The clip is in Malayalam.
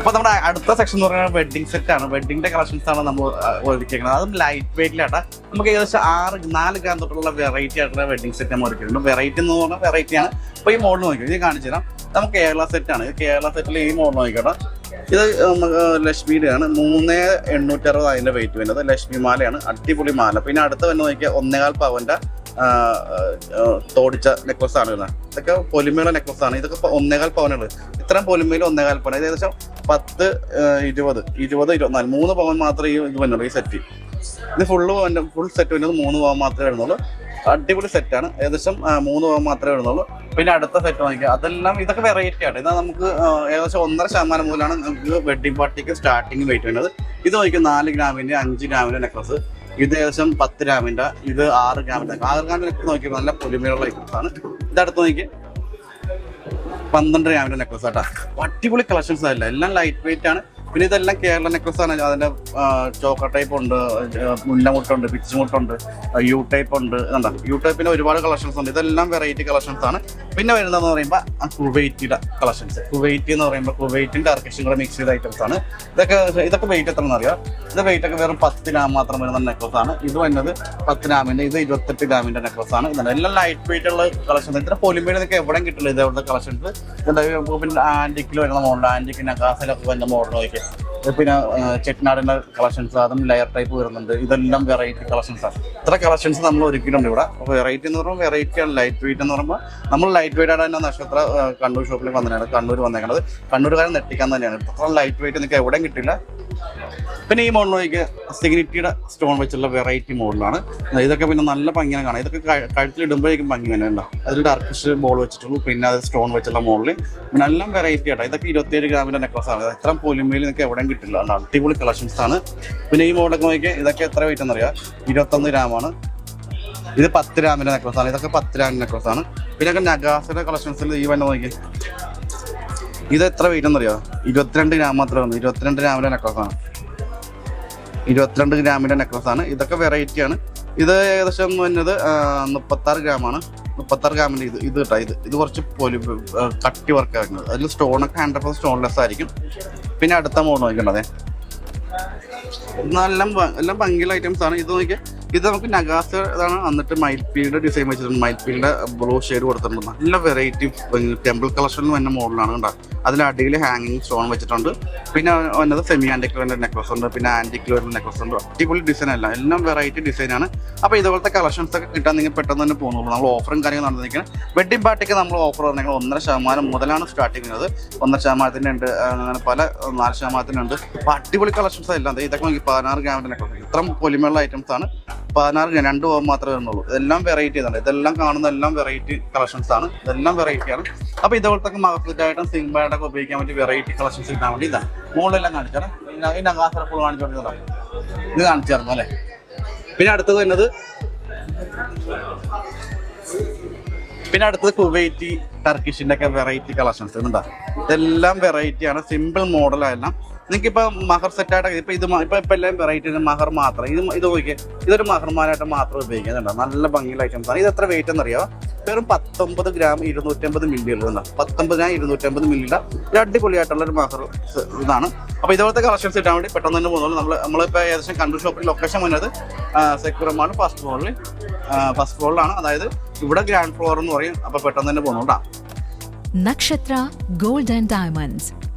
അപ്പൊ നമ്മുടെ അടുത്ത സെക്ഷൻ എന്ന് പറയുന്നത് വെഡിങ് സെറ്റ് ആണ്. വെഡിങ്ങിന്റെ കളക്ഷൻസ് ആണ് നമ്മൾ ഒരുക്കിയിരിക്കുന്നത്. അതും ലൈറ്റ് വെയിറ്റിലാട്ടാ നമുക്ക് ഏകദേശം ആറ് നാല് ഗ്രാം തൊട്ടുള്ള വെറൈറ്റി ആയിട്ടുള്ള വെഡിങ് സെറ്റ് നമ്മൾ ഒരുക്കിയിട്ടുണ്ട്. വെറൈറ്റി എന്ന് പറഞ്ഞാൽ വെറൈറ്റി ആണ്. അപ്പൊ ഈ മോഡൽ നോക്കി ഇത് കാണിച്ചു തരാം. നമുക്ക് കേരള സെറ്റ് ആണ്. കേരള സെറ്റിൽ ഈ മോഡൽ നോക്കിക്കോട്ടെ. ഇത് ലക്ഷ്മിയുടെ ആണ് മൂന്ന് എണ്ണൂറ്റി അറുപത് അതിന്റെ വെയിറ്റ് വരുന്നത്. ലക്ഷ്മി മാലയാണ്. അടിപൊളി മാല. പിന്നെ അടുത്ത് വന്ന് നോക്കിയാൽ ഒന്നേകാൽ പവന്റെ തോടിച്ച നെക്ലസ് ആണ് വരുന്നത്. ഇതൊക്കെ പൊലിമയുള്ള നെക്ലസ് ആണ്. ഇതൊക്കെ ഒന്നേകാൽ പവനുള്ളത് ഇത്രയും പൊലിമയിൽ ഒന്നേകാൽ പവൻ ഏകദേശം പത്ത് ഇരുപത്. ഇരുപത് ഇരുപത്തിനാല് മൂന്ന് പവൻ മാത്രമേ ഇത് വരുന്നുള്ളൂ ഈ സെറ്റ് ഇത് ഫുള്ള് ഫുൾ സെറ്റ് വരുന്നത് മൂന്ന് പവൻ മാത്രമേ വരുന്നുള്ളൂ. അടിപൊളി സെറ്റാണ് ഏകദേശം മൂന്ന് പവൻ മാത്രമേ വരുന്നുള്ളൂ. പിന്നെ അടുത്ത സെറ്റ് നോക്കിയാൽ അതെല്ലാം ഇതൊക്കെ വെറൈറ്റി ആണ്. ഇതാ നമുക്ക് ഏകദേശം ഒന്നര ശതമാനം മുതലാണ് നമുക്ക് വെഡിങ് പാർട്ടിക്ക് സ്റ്റാർട്ടിങ് വെയിറ്റ് വരുന്നത്. ഇത് നോക്കിയാൽ നാല് ഗ്രാമിന്റെ അഞ്ച് ഗ്രാമിന്റെ നെക്ലസ് ഇത് ഏകദേശം പത്ത് ഗ്രാമിന്റെ ഇത് ആറ് ഗ്രാമിന്റെ ആറ് ഗ്രാമിന്റെ നെക്ലസ് നോക്കിയപ്പോൾ നല്ല പൊലിമയുള്ള നെക്ലസ് ആണ്. ഇതടുത്ത് നോക്കി പന്ത്രണ്ട് ഗ്രാമിന്റെ നെക്ലസ് ആട്ടാ. അടിപൊളി കളക്ഷൻസ് ആയില്ല എല്ലാം ലൈറ്റ് വെയിറ്റ് ആണ്. പിന്നെ ഇതെല്ലാം കേരള നെക്ലസ് ആണ് അതിന്റെ ചോക്ക ടൈപ്പ് ഉണ്ട് മുല്ലമുട്ടുണ്ട് പിച്ചുമുട്ടുണ്ട് യു ടൈപ്പ് ഉണ്ട് എന്താ യു ടൈപ്പിന്റെ ഒരുപാട് കളക്ഷൻസ് ഉണ്ട്. ഇതെല്ലാം വെറൈറ്റി കളക്ഷൻസ് ആണ്. പിന്നെ വരുന്നതെന്ന് പറയുമ്പോൾ കുവൈറ്റിയുടെ കളക്ഷൻസ്. കുവൈറ്റി എന്ന് പറയുമ്പോൾ കുവൈറ്റിന്റെ ടർക്കിഷും കൂടെ മിക്സ് ചെയ്ത ഐറ്റംസ് ആണ്. ഇതൊക്കെ ഇതൊക്കെ വെയിറ്റ് എത്ര അറിയാം ഇത് വെയിറ്റ് ഒക്കെ വെറും പത്ത് ഗ്രാം മാത്രം വരുന്ന നെക്ലസ് ആണ്. ഇത് വരുന്നത് പത്ത് ഗ്രാമിന്റെ ഇത് ഇരുപത്തെട്ട് ഗ്രാമിന്റെ നെക്ലസ് ആണ്. ഇതാണ് എല്ലാം ലൈറ്റ് വെയിറ്റ് ഉള്ള കളക്ഷൻസ്. ഇത്ര പൊലിമേട് നിങ്ങൾക്ക് എവിടെയും കിട്ടില്ല ഇതേപോലത്തെ കളക്ഷൻസ്. എന്താ പിന്നെ ആന്റിക്കിൽ വരുന്ന മോഡൽ ആന്റിക്ക് നഗാസിലൊക്കെ വരുന്ന മോഡൽ നോക്കി പിന്നെ ചെട്ടിനാടിന്റെ കളക്ഷൻസ് അതും ലെയർ ടൈപ്പ് വരുന്നുണ്ട്. ഇതെല്ലാം വെറൈറ്റി കളക്ഷൻസ് ആണ്. ഇത്ര കളക്ഷൻസ് നമ്മൾ ഒരുക്കിയിട്ടുണ്ട് ഇവിടെ. വെറൈറ്റി എന്ന് പറയുമ്പോൾ വെറൈറ്റി ആണ്. ലൈറ്റ് വെയിറ്റ് എന്ന് പറയുമ്പോൾ നമ്മൾ ലൈറ്റ് വെയിറ്റ് ആണ് തന്നെ നക്ഷത്ര കണ്ണൂർ ഷോപ്പിൽ വന്നതാണ് കണ്ണൂർ വന്നേക്കണത്. കണ്ണൂരുകാരൻ നെട്ടിക്കാൻ തന്നെയാണ്. ഇത്ര ലൈറ്റ് വെയിറ്റ് നിങ്ങൾക്ക് എവിടെയും കിട്ടില്ല. പിന്നെ ഈ മോഡലിലേക്ക് സിഗ്നിറ്റിയുടെ സ്റ്റോൺ വെച്ചുള്ള വെറൈറ്റി മോഡലാണ് ഇതൊക്കെ പിന്നെ നല്ല ഭംഗിയാണ് കാണാം ഇതൊക്കെ കഴുത്തിലിടുമ്പോഴേക്കും ഭംഗി തന്നെ ഉണ്ടാവും അതിൽ ഡാർക്കിഷ് ബോൾ വെച്ചിട്ടുള്ളൂ. പിന്നെ അത് സ്റ്റോൺ വെച്ചുള്ള മോഡൽ പിന്നെ എല്ലാം വെറൈറ്റി ആട്ടോ. ഇതൊക്കെ ഇരുപത്തിയേഴ് ഗ്രാമിന്റെ നെക്ലസ് ആണ്. ഇത്ര പൊലിമയിൽ നിങ്ങൾക്ക് എവിടെയും കിട്ടില്ല. അടിപൊളി കളക്ഷൻസ് ആണ്. പിന്നെ ഈ മോഡലൊക്കെ നോക്കിയാൽ ഇതൊക്കെ എത്ര വെയിറ്റ് എന്നറിയാം ഇരുപത്തൊന്ന് ഗ്രാമാണ് ഇത് പത്ത് ഗ്രാമിന്റെ നെക്ലസ് ആണ്. ഇതൊക്കെ പത്ത് ഗ്രാമിന്റെ നെക്ലസ് ആണ്. പിന്നെ നഗാസിന്റെ കളക്ഷൻസിൽ ഈ വന്നെ നോക്കി ഇത് എത്ര വെയിറ്റ് എന്നറിയാം ഇരുപത്തിരണ്ട് ഗ്രാം മാത്രമേ വന്നു ഇരുപത്തിരണ്ട് ഗ്രാമിന്റെ നെക്ലസ് ആണ്. ഇരുപത്തിരണ്ട് ഗ്രാമിന്റെ നെക്ലസ് ആണ്. ഇതൊക്കെ വെറൈറ്റിയാണ് ഇത് ഏകദേശം വരുന്നത് മുപ്പത്താറ് ഗ്രാമാണ്. മുപ്പത്താറ് ഗ്രാമിന്റെ ഇത് ഇത് കേട്ടോ ഇത്. ഇത് കുറച്ച് പൊലി കട്ടി വർക്ക് ആക്കുന്നത്. അതിൽ സ്റ്റോണൊക്കെ ഹൺഡ്രഡ് പെർസെന്റ് സ്റ്റോൺലെസ് ആയിരിക്കും. പിന്നെ അടുത്ത മോഡ് നോക്കേണ്ടതേ എല്ലാം എല്ലാം ഭംഗിയുള്ള ഐറ്റംസ് ആണ്. ഇത് നോക്കിയാൽ ഇത് നമുക്ക് നഗാസ് ഇതാണ് എന്നിട്ട് മൈൽപീയുടെ ഡിസൈൻ വെച്ചിട്ടുണ്ട്. മൈൽപീയുടെ ബ്ലൂ ഷെയ്ഡ് കൊടുത്തിട്ടുണ്ട്. നല്ല വെറൈറ്റി ടെമ്പിൾ കളക്ഷനിൽ തന്നെ മോഡലാണ് കണ്ടോ? അതിൽ അടിയിൽ ഹാങ്ങിങ് സ്റ്റോൺ വെച്ചിട്ടുണ്ട്. പിന്നെ വന്നത് സെമി വരുന്ന നെക്ലസ് ഉണ്ട്. പിന്നെ വരുന്ന നെക്ലസ് ഉണ്ട്. അടിപൊളി ഡിസൈൻ അല്ല. എല്ലാം വെറൈറ്റി ഡിസൈനാണ് അപ്പോൾ ഇതുപോലത്തെ കളക്ഷൻസ് ഒക്കെ കിട്ടാൻ നിങ്ങൾ പെട്ടെന്ന് തന്നെ പോകുന്നുള്ളൂ. നമ്മൾ ഓഫറും കാര്യങ്ങളും നടന്നിരിക്കുന്നത് വെഡിങ് പാർട്ടിക്ക് നമ്മൾ ഓഫർ പറഞ്ഞാൽ ഒന്നര ശതമാനം മുതലാണ് സ്റ്റാർട്ട് ചെയ്യുന്നത്. ഒന്നര ശതമാനത്തിന്റെ ഉണ്ട്. അങ്ങനെ പല നാല് ശതമാനത്തിനുണ്ട് അപ്പോൾ അടിപൊളി കളക്ഷൻസ് എല്ലാം. ഇതൊക്കെ നമുക്ക് പതിനാറ് ഗ്രാമിന്റെ നെക്ലസ് ഇത്രയും പൊലിമയുള്ള ഐറ്റംസ് ആണ്. പതിനാറ് രണ്ട് ഓം മാത്രമേ വരുന്നുള്ളൂ. ഇതെല്ലാം വെറൈറ്റി ഇതാണ്. ഇതെല്ലാം കാണുന്ന എല്ലാം വെറൈറ്റി കളക്ഷൻസ് ആണ്. ഇതെല്ലാം വെറൈറ്റി ആണ്. അപ്പോൾ ഇതുപോലത്തെ മകഫിറ്റായിട്ടും സിംബായിട്ടൊക്കെ ഉപയോഗിക്കാൻ പറ്റിയ വെറൈറ്റി കളക്ഷൻസ് കിട്ടാൻ വേണ്ടി ഇതാണ്. മുകളിലെല്ലാം കാണിച്ചാണ്. ഈ നഗാസറ ഫുൾ കാണിച്ചു കൊടുക്കുന്നതാണ് ഇത് കാണിച്ചായിരുന്നു അല്ലേ? പിന്നെ അടുത്തത് വരുന്നത് പിന്നെ അടുത്തത് കുവൈറ്റി ടർക്കിഷിന്റെ ഒക്കെ വെറൈറ്റി കളക്ഷൻസ് ഉണ്ടാ? ഇതെല്ലാം വെറൈറ്റി ആണ്. സിമ്പിൾ മോഡലെല്ലാം നിങ്ങൾക്ക് ഇപ്പൊ മഹർ സെറ്റ് ആയിട്ട് ഇപ്പൊ ഇത് ഇപ്പൊ ഇപ്പൊ എല്ലാം വെറൈറ്റി മഹർ മാത്രം. ഇത് ഇത് നോക്കിയേ ഇതൊരു മഹർമാരായിട്ട് മാത്രം ഉപയോഗിക്കുന്നുണ്ട്? നല്ല ഭംഗിയുള്ള ഐറ്റംസ് ആണ്. ഇത് എത്ര വെയിറ്റ് എന്നറിയോ? വെറും പത്തൊമ്പത് ഗ്രാം ഇരുന്നൂറ്റമ്പത് മില്ലി ഉള്ളതാണ് പത്തൊമ്പത് ഗ്രാം ഇരുന്നൂറ്റമ്പത് മില്ലിയുടെ ഒരു അടിപൊളിയായിട്ടുള്ള ഒരു മഹർ ഇതാണ്. അപ്പോൾ ഇതുപോലത്തെ കളക്ഷൻസ് കിട്ടാൻ വേണ്ടി പെട്ടെന്ന് തന്നെ പോകുന്നുള്ളൂ നമ്മൾ നമ്മളിപ്പോൾ ഏകദേശം കണ്ണൂർ ഷോപ്പിൽ ലൊക്കേഷൻ വന്നത് സെക്യൂറമാണ് ഫസ്റ്റ് ഫ്ലോറിൽ ഫസ്റ്റ് ഫ്ലോറിലാണ് അതായത് ഇവിടെ ഗ്രാൻഡ് ഫ്ലോർ എന്ന് പറയും. അപ്പൊ പെട്ടെന്ന് തന്നെ പോകുന്നുണ്ടാ നക്ഷത്ര ഗോൾഡ് ആൻഡ് Diamonds,